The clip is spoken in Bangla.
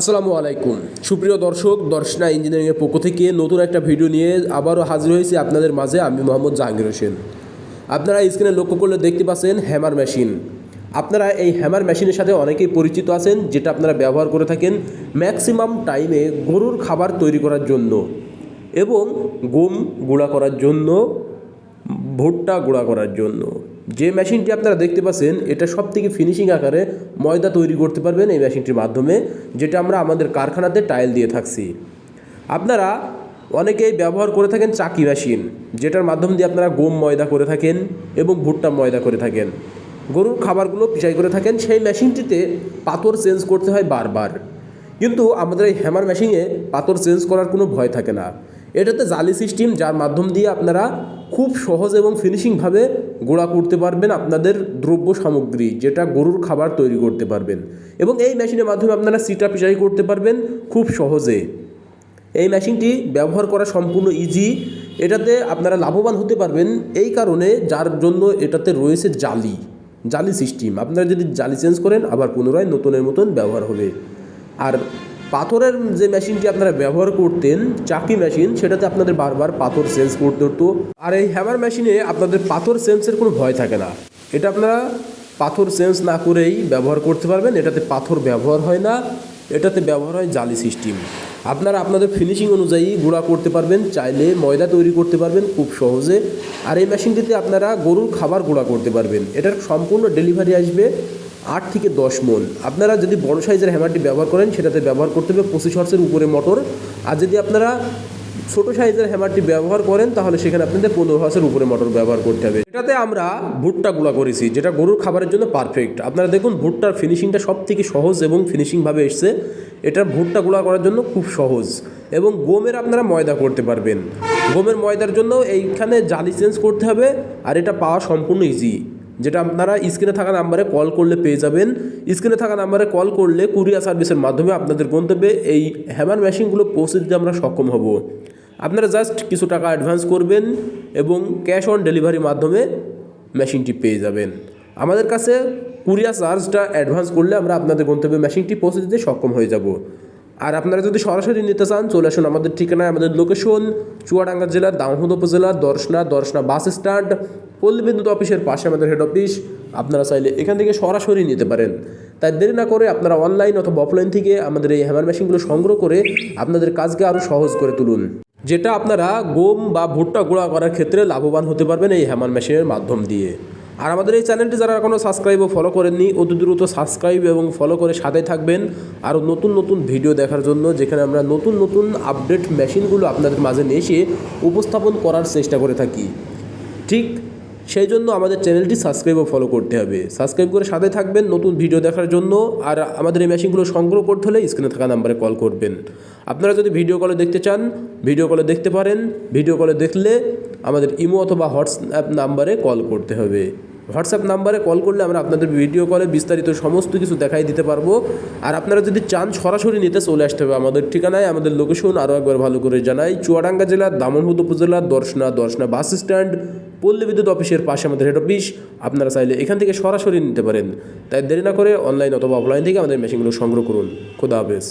আসসালামু আলাইকুম। সুপ্রিয় দর্শক, দর্শনা ইঞ্জিনিয়ারিংয়ের পক্ষ থেকে নতুন একটা ভিডিও নিয়ে আবারও হাজির হয়েছি আপনাদের মাঝে। আমি মোহাম্মদ জাহাঙ্গীর হোসেন। আপনারা স্ক্রিনে লক্ষ্য করলে দেখতে পাচ্ছেন হ্যামার মেশিন আপনারা এই হ্যামার মেশিনের সাথে অনেকেই পরিচিত আছেন, যেটা আপনারা ব্যবহার করে থাকেন ম্যাক্সিমাম টাইমে গরুর খাবার তৈরি করার জন্য এবং গম গুঁড়া করার জন্য, ভুট্টা গুঁড়া করার জন্য। যে মেশিনটি আপনারা দেখতে পাচ্ছেন, এটা সব থেকে ফিনিশিং আকারে ময়দা তৈরি করতে পারবেন এই মেশিনটির মাধ্যমে, যেটা আমরা আমাদের কারখানাতে টাইল দিয়ে থাকছি। আপনারা অনেকেই ব্যবহার করে থাকেন চাকি মেশিন, যেটার মাধ্যম দিয়ে আপনারা গম ময়দা করে থাকেন এবং ভুট্টা ময়দা করে থাকেন। গরুর খাবারগুলো পিসাই করে থাকেন, সেই মেশিনটিতে পাথর চেঞ্জ করতে হয় বারবার। কিন্তু আমাদের এই হ্যামার মেশিনে পাথর চেঞ্জ করার কোনো ভয় থাকে না। এটাতে জালি সিস্টেম, যার মাধ্যম দিয়ে আপনারা খুব সহজ এবং ফিনিশিংভাবে গোড়া করতে পারবেন আপনাদের দ্রব্য সামগ্রী, যেটা গরুর খাবার তৈরি করতে পারবেন। এবং এই মেশিনের মাধ্যমে আপনারা সিটা পিসাই করতে পারবেন খুব সহজে। এই মেশিনটি ব্যবহার করা সম্পূর্ণ ইজি এটাতে আপনারা লাভবান হতে পারবেন এই কারণে যার জন্য এটাতে রয়েছে জালি জালি সিস্টেম আপনারা যদি জালি চেঞ্জ করেন, আবার পুনরায় নতুনের মতন ব্যবহার হবে। আর পাথরের যে মেশিনটি আপনারা ব্যবহার করতেন, চাকি মেশিন, সেটাতে আপনাদের বারবার পাথর চেঞ্জ করতে হতো। আর এই হ্যামার মেশিনে আপনাদের পাথর চেঞ্জের কোনো ভয় থাকে না। এটা আপনারা পাথর চেঞ্জ না করেই ব্যবহার করতে পারবেন। এটাতে পাথর ব্যবহার হয় না। এটাতে ব্যবহার হয় জালি সিস্টেম আপনারা আপনাদের ফিনিশিং অনুযায়ী গুঁড়া করতে পারবেন, চাইলে ময়দা তৈরি করতে পারবেন খুব সহজে। আর এই মেশিনটিতে আপনারা গরুর খাবার গুঁড়া করতে পারবেন। এটার সম্পূর্ণ ডেলিভারি আসবে। আট থেকে দশ মন। আপনারা যদি বড় সাইজের হ্যামারটি ব্যবহার করেন, সেটাতে ব্যবহার করতে হবে পঁচিশ হর্সের উপরে মোটর। আর যদি আপনারা ছোট সাইজের হ্যামারটি ব্যবহার করেন, তাহলে সেখানে আপনাদের পনেরো হাঁসের উপরে মোটর ব্যবহার করতে হবে। এটাতে আমরা ভুট্টা গুঁড়া করেছি, যেটা গরুর খাবারের জন্য পারফেক্ট আপনারা দেখুন, ভুট্টার ফিনিশিংটা সব থেকে সহজ এবং ফিনিশিংভাবে এসছে। এটা ভুট্টা গুঁড়া করার জন্য খুব সহজ। এবং গমের আপনারা ময়দা করতে পারবেন। গমের ময়দার জন্য এইখানে জালি চেঞ্জ করতে হবে, আর এটা পাওয়া সম্পূর্ণ ইজি যেটা আপনারা স্ক্রিনে থাকা নাম্বারে কল করলে পেয়ে যাবেন। স্ক্রিনে থাকা নাম্বারে কল করলে কুরিয়ার সার্ভিসের মাধ্যমে আপনাদের গন্তব্যে এই হ্যামার মেশিনগুলো পৌঁছে দিতে আমরা সক্ষম হব। আপনারা জাস্ট কিছু টাকা অ্যাডভান্স করবেন এবং ক্যাশ অন ডেলিভারির মাধ্যমে মেশিনটি পেয়ে যাবেন। আমাদের কাছে কুরিয়ার চার্জটা অ্যাডভান্স করলে আমরা আপনাদের গন্তব্যে মেশিনটি পৌঁছে দিতে সক্ষম হয়ে যাব। আর আপনারা যদি সরাসরি নিতে চান, চলে আসুন আমাদের ঠিকানায়, আমাদের লোকেশন চুয়াডাঙ্গা জেলার দামোহদ উপজেলা, দর্শনা দর্শনা বাস স্ট্যান্ড পল্লী বিদ্যুৎ অফিসের পাশে আমাদের হেড অফিস আপনারা চাইলে এখান থেকে সরাসরি নিতে পারেন। তাই দেরি না করে আপনারা অনলাইন অথবা অফলাইন থেকে আমাদের এই হ্যামার মেশিনগুলো সংগ্রহ করে আপনাদের কাজকে আরও সহজ করে তুলুন। যেটা আপনারা গম বা ভুট্টা গুঁড়া করার ক্ষেত্রে লাভবান হতে পারবেন এই হ্যামার মেশিনের মাধ্যম দিয়ে। আর আমাদের এই চ্যানেলটি যারা এখনও সাবস্ক্রাইব ও ফলো করেননি, অতি দ্রুত সাবস্ক্রাইব এবং ফলো করে সাথে থাকবেন। আরও নতুন নতুন ভিডিও দেখার জন্য যেখানে আমরা নতুন নতুন আপডেট মেশিনগুলো আপনাদের মাঝে নিয়ে এসে উপস্থাপন করার চেষ্টা করে থাকি। ঠিক সেই জন্য আমাদের চ্যানেলটি সাবস্ক্রাইব ও ফলো করতে হবে। সাবস্ক্রাইব করে সাথে থাকবেন নতুন ভিডিও দেখার জন্য। আর আমাদের এই মেশিনগুলো সংগ্রহ করতে হলে স্ক্রিনে থাকা নাম্বারে কল করবেন। আপনারা যদি ভিডিও কলে দেখতে চান ভিডিও কলে দেখতে পারেন। ভিডিও কলে দেখলে আমাদের ইমো অথবা হোয়াটসঅ্যাপ নাম্বারে কল করতে হবে। হোয়াটসঅ্যাপ নাম্বারে কল করলে আমরা আপনাদের ভিডিও কলে বিস্তারিত সমস্ত কিছু দেখাই দিতে পারব। আর আপনারা যদি চান সরাসরি নিতে চলে আসতে হবে আমাদের ঠিকানায়, আমাদের লোকেশন আরও একবার ভালো করে জানাই। চুয়াডাঙ্গা জেলার দামনহুদ উপজেলার দর্শনা দর্শনা বাস স্ট্যান্ড পল্লী বিদ্যুৎ অফিসের পাশে আমাদের হেড অফিস আপনারা চাইলে এখান থেকে সরাসরি নিতে পারেন। তাই দেরি না করে অনলাইন অথবা অফলাইন থেকে আমাদের মেশিনগুলো সংগ্রহ করুন। খোদা হাফেজ।